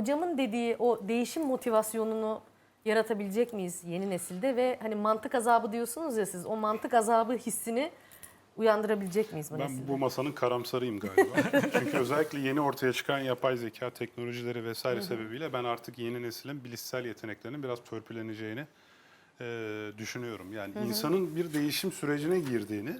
hocamın dediği o değişim motivasyonunu yaratabilecek miyiz yeni nesilde ve hani mantık azabı diyorsunuz ya siz o mantık azabı hissini uyandırabilecek miyiz bu Ben nesilde? bu masanın karamsarıyım galiba. Çünkü özellikle yeni ortaya çıkan yapay zeka teknolojileri vesaire sebebiyle ben artık yeni neslin bilişsel yeteneklerinin biraz törpüleneceğini e, düşünüyorum. Yani insanın bir değişim sürecine girdiğini,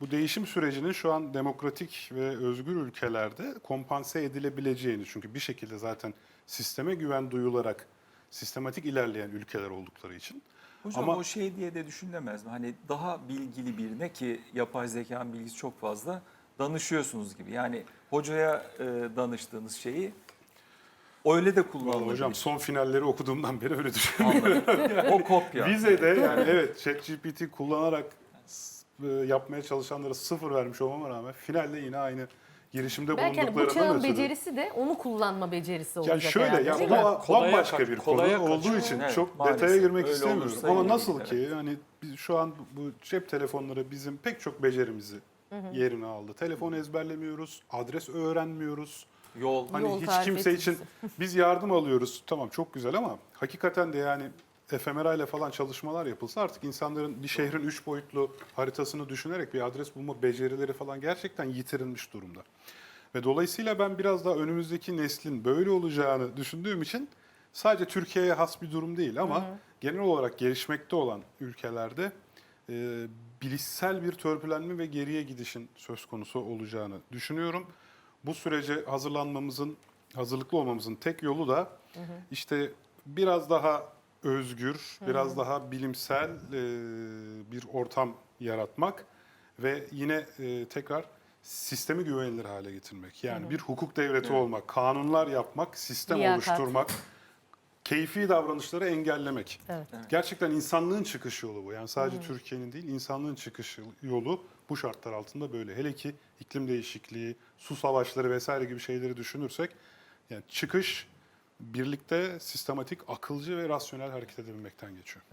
bu değişim sürecinin şu an demokratik ve özgür ülkelerde kompanse edilebileceğini çünkü bir şekilde zaten sisteme güven duyularak sistematik ilerleyen ülkeler oldukları için. Hocam Ama- o şey diye de düşünülemez mi? Hani daha bilgili birine ki yapay zekanın bilgisi çok fazla danışıyorsunuz gibi. Yani hocaya e, danıştığınız şeyi öyle de Vallahi kullanılabilir. hocam son finalleri okuduğumdan beri öyle düşünüyorum. Anladım. o kopya. Vizede yani evet ChatGPT kullanarak e, yapmaya çalışanlara sıfır vermiş olmama rağmen finalde yine aynı girişimde Belki hani bu çağın ötürü. becerisi de onu kullanma becerisi olacak Yani şöyle herhalde, ya değil bu bambaşka kaç- bir kolaya konu olduğu kaçıyor. için Evet, çok maalesef. detaya girmek istemiyorum. Ama nasıl ki evet. hani biz şu an bu cep telefonları bizim pek çok becerimizi yerine aldı. Telefon ezberlemiyoruz, adres öğrenmiyoruz. Yol. Hani Yol hiç tarif kimse için biz yardım alıyoruz. Tamam çok güzel ama hakikaten de yani efemera ile falan çalışmalar yapılsa artık insanların bir şehrin üç boyutlu haritasını düşünerek bir adres bulma becerileri falan gerçekten yitirilmiş durumda. Ve dolayısıyla ben biraz daha önümüzdeki neslin böyle olacağını düşündüğüm için sadece Türkiye'ye has bir durum değil ama genel olarak gelişmekte olan ülkelerde e, bilişsel bir törpülenme ve geriye gidişin söz konusu olacağını düşünüyorum. Bu sürece hazırlanmamızın, hazırlıklı olmamızın tek yolu da işte biraz daha özgür, biraz daha bilimsel e, bir ortam yaratmak ve yine e, tekrar sistemi güvenilir hale getirmek. Yani bir hukuk devleti olmak, kanunlar yapmak, sistem Liyakat. oluşturmak, keyfi davranışları engellemek. Evet. Evet. Gerçekten insanlığın çıkış yolu bu. Yani sadece Türkiye'nin değil, insanlığın çıkış yolu bu şartlar altında böyle. Hele ki iklim değişikliği, su savaşları vesaire gibi şeyleri düşünürsek yani çıkış birlikte sistematik, akılcı ve rasyonel hareket edebilmekten geçiyor.